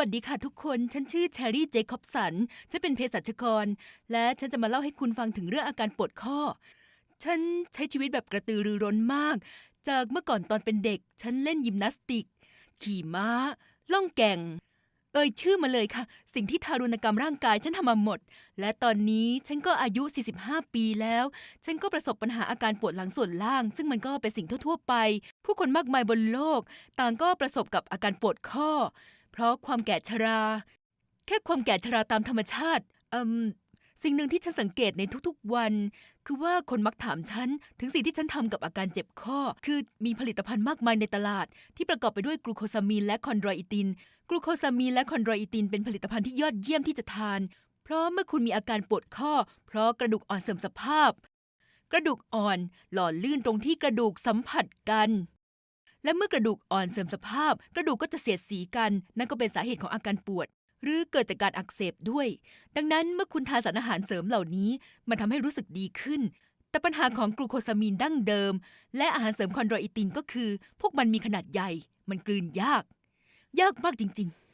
วัสดีค่ะทุกคน ฉันชื่อแชร์รี่เจคอบสัน ฉันเป็นเภสัชกร และฉันจะมาเล่าให้คุณฟังถึงเรื่องอาการปวดข้อ ฉันใช้ชีวิตแบบกระตือรือร้นมาก จากเมื่อก่อนตอนเป็นเด็ก ฉันเล่นยิมนาสติก ขี่ม้า ล่องแก่ง เอ่ยชื่อมาเลยค่ะ สิ่งที่ทารุณกรรมร่างกายฉันทำมาหมด และตอนนี้ฉันก็อายุ 45 ปีแล้ว ฉันก็ประสบปัญหาอาการปวดหลังส่วนล่าง ซึ่งมันก็เป็นสิ่งทั่วๆไป ผู้คนมากมายบนโลก ต่างก็ประสบกับอาการปวดข้อ เพราะความแก่ชรา แค่ความแก่ชราตามธรรมชาติอืมสิ่งหนึ่งที่ฉันสังเกตในทุกๆวัน คือว่าคนมักถามฉัน ถึงสิ่งที่ฉันทำกับอาการเจ็บข้อ คือมีผลิตภัณฑ์มากมายในตลาด ที่ประกอบไปด้วยกลูโคซามีนและคอนโดรอิติน กลูโคซามีนและคอนโดรอิตินเป็นผลิตภัณฑ์ที่ยอดเยี่ยมที่จะทาน เพราะเมื่อคุณมีอาการปวดข้อ เพราะกระดูกอ่อนเสื่อมสภาพ กระดูกอ่อนหล่อลื่นตรงที่กระดูกสัมผัสกัน และเมื่อกระดูกอ่อนเสื่อมสภาพ กระดูกก็จะเสียดสีกัน นั่นก็เป็นสาเหตุของอาการปวด หรือเกิดจากการอักเสบด้วย ดังนั้นเมื่อคุณทานสารอาหารเสริมเหล่านี้ มันทำให้รู้สึกดีขึ้น แต่ปัญหาของกลูโคซามีนดั้งเดิม และอาหารเสริมคอนโดรอิตินก็คือ พวกมันมีขนาดใหญ่ มันกลืนยาก ยากมากจริง ๆ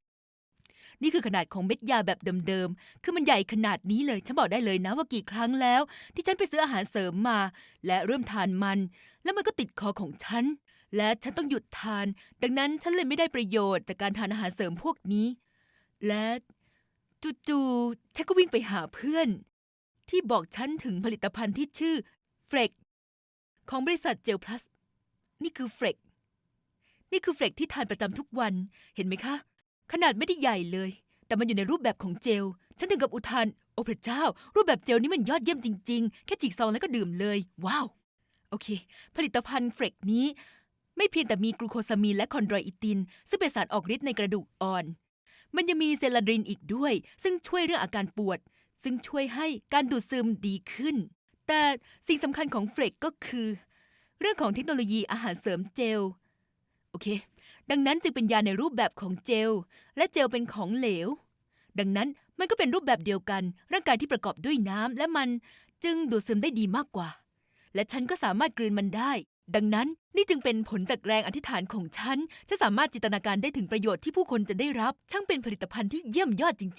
นี่คือขนาดของเม็ดยาแบบเดิมๆ คือมันใหญ่ขนาดนี้เลย ฉันบอกได้เลยนะว่ากี่ครั้งแล้ว ที่ฉันไปซื้ออาหารเสริมมา และเริ่มทานมัน แล้วมันก็ติดคอของฉัน และฉันต้องหยุดทาน ดังนั้นฉันเลยไม่ได้ประโยชน์จากการทานอาหารเสริมพวกนี้ และจู่ๆฉันก็วิ่งไปหาเพื่อน ที่บอกฉันถึงผลิตภัณฑ์ที่ชื่อเฟรกของบริษัทเจลพลัส นี่คือเฟรกนี่คือเฟรกที่ทานประจำทุกวัน เห็นไหมคะ ขนาดไม่ได้ใหญ่เลย แต่มันอยู่ในรูปแบบของเจล ฉันถึงกับอุทาน โอ้พระเจ้า รูปแบบเจลนี่มันยอดเยี่ยมจริง ๆ แค่ฉีกซองแล้วก็ดื่มเลย ว้าว โอเค ผลิตภัณฑ์เฟรกนี้ ไม่เพียงแต่มีกลูโคซามีนและคอนโดรอิติน ซึ่งเป็นสารออกฤทธิ์ในกระดูกอ่อน มันยังมีเซลาดรินอีกด้วย ซึ่งช่วยเรื่องอาการปวด ซึ่งช่วยให้การดูดซึมดีขึ้น แต่สิ่งสำคัญของเฟรกก็คือ เรื่องของเทคโนโลยีอาหารเสริมเจล โอเค ดังนั้นจึงเป็นยาในรูปแบบของเจล และเจลเป็นของเหลว ดังนั้นมันก็เป็นรูปแบบเดียวกัน ร่างกายที่ประกอบด้วยน้ำและมันจึงดูดซึมได้ดีมากกว่า และฉันก็สามารถกลืนมันได้ ดังนั้นนี่จึงเป็นผลจากแรงอธิษฐานของฉันจะสามารถจินตนาการได้ถึงประโยชน์ที่ผู้คนจะได้รับ ช่างเป็นผลิตภัณฑ์ที่เยี่ยมยอดจริง